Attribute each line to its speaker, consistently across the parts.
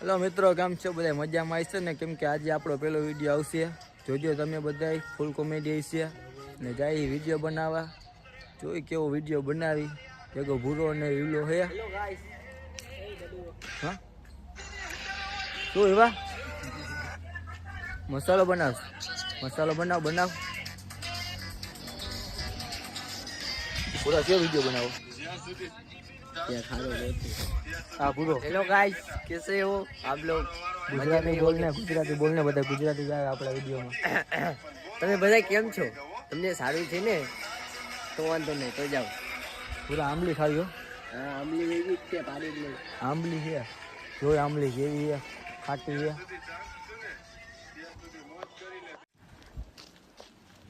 Speaker 1: Hello મિત્રો, કેમ છો? બધા મજામાં આવશે ને? કેમ કે આજે આપણો પહેલો વીડિયો આવશે. જોજો તમે બધા ફૂલ કોમેડી હશે. ને જાય વીડિયો બનાવવા. જોઈ કેવો વીડિયો બનાવી. ભેગો ભૂરો ને લીલો હે. હા? શું એવા. મસાલો બનાવ. મસાલો બનાવ બનાવ. પૂરા કેવો વીડિયો બનાવો?
Speaker 2: હેલો ગાઈસ કેસે હો આપ લોગ?
Speaker 1: ગુજરાતી બોલને ગુજરાતી બોલને બધા ગુજરાતી જાય આપણા વિડીયોમાં.
Speaker 2: તમે બધા કેમ છો? તમને સારું છે ને? તો વાંધો નહીં તો જાઓ.
Speaker 1: પૂરા આંબલી ખાવી હા.
Speaker 2: આંબલી એવી જ છે પાડી જ નહીં.
Speaker 1: આંબલી છે. જોઈ આંબલી જેવી છે ખાટી છે.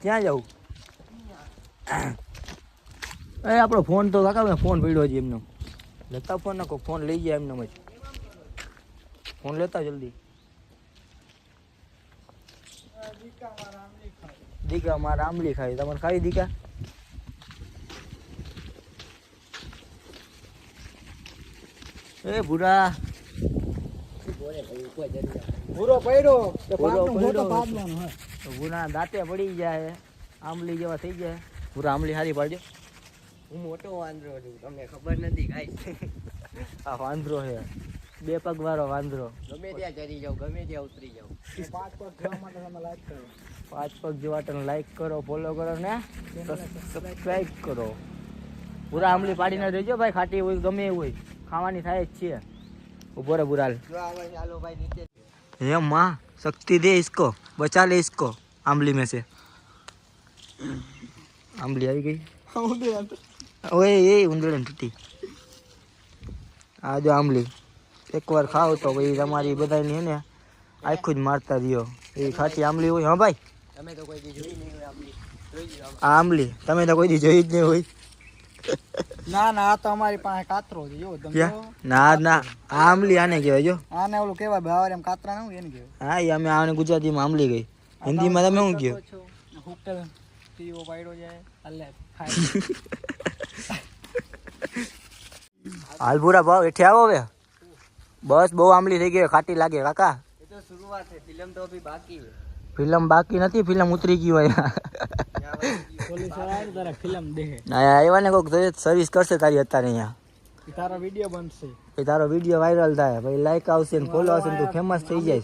Speaker 1: ક્યાં જાવ એ આપણો ફોન તો કાકા ફોન પડ્યો છે એમનો. લેતા ફોન નાખો ફોન લઈ જાય એમને જ ફોન લેતા જલ્દી. દીકા મારે આંબલી ખાવી તમારે ખાવી દીકા? એ ભૂરા.
Speaker 2: પૂરો પડ્યો.
Speaker 1: ભૂરા દાંતે પડી જાય. આંબલી જેવા થઈ જાય. ભૂરા આંબલી હારી પાડજો.
Speaker 2: હું મોટો વાંદરો છું તમને ખબર નથી કાંઈ.
Speaker 1: આ વાંદરો છે. બે પગ વાળો વાંદરો.
Speaker 2: ગમે ત્યાં ચડી જાવ ગમે ત્યાં ઉતરી જાવ
Speaker 1: પાંચ પગ જોવા માટે તમે લાઈક કરો. પાંચ પગ જોવા તમે લાઈક કરો ફોલો કરો ને સબસ્ક્રાઈબ કરો. પૂરા આમલી પાડી ના દેજો ભાઈ ખાટી હોય ગમે હોય. ખાવાની થાય જ છે. ઊભો રે બુરાલ. હે માં શક્તિ દે ઇસકો બચા લે ઇસકો આમલી મેં છે. આંબલી આવી ગઈ. ઓય એ ઉંદરડન તૂટી આ જો આંબલી એકવાર ખાવ તો ભાઈ તમારી બધાની હે ને આખું જ મારતા રહ્યો એ ખાટી આંબલી હોય હા ભાઈ
Speaker 2: તમે તો કોઈ દી જોઈ નહીં હોય
Speaker 1: આંબલી આંબલી તમે તો કોઈ દી જોઈ જ નહીં હોય
Speaker 3: ના ના આ તો અમારી પાસે કાતરો છે જો તમે
Speaker 1: ના ના આંબલી આને કહેવાય જો
Speaker 3: આને ઓલું કહેવાય ભાવર એમ કાતરા ન હોય એને કહેવાય
Speaker 1: હા એ અમે આને ગુજરાતીમાં આંબલી ગઈ હિન્દીમાં તમે શું કહો
Speaker 3: હોટેલ પીવો પાડ્યો જાય અલ્લે ખાય.
Speaker 1: હાલ પૂરા ભાવ એઠે આવો હવે. બસ બહુ આમલી થઈ ગઈ ખાટી લાગે કાકા.
Speaker 2: એ તો શરૂઆત છે ફિલ્મ તો અભી બાકી છે.
Speaker 1: ફિલ્મ બાકી નથી ફિલ્મ ઉતરી ગઈ હોય.
Speaker 3: ફિલ્મ દેખે.
Speaker 1: આવ્યા ને કોઈક સર્વિસ કરશે તારી અત્યારે અહીંયા.
Speaker 3: તારો વીડિયો બનશે.
Speaker 1: તારો વીડિયો વાયરલ થાય. ભાઈ લાઈક આવશે ને ફોલો આવશે ને તું ફેમસ થઈ જાય.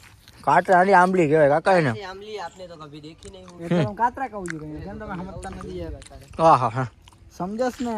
Speaker 1: કાતરાની આંબલી કહેવાય કાકા એને.
Speaker 2: આંબલી આપને તો કભી
Speaker 3: દેખી નહીં હું કાતરા કહું છું તમે સમજતા નથી.
Speaker 1: હા હા.
Speaker 3: સમજસ ને.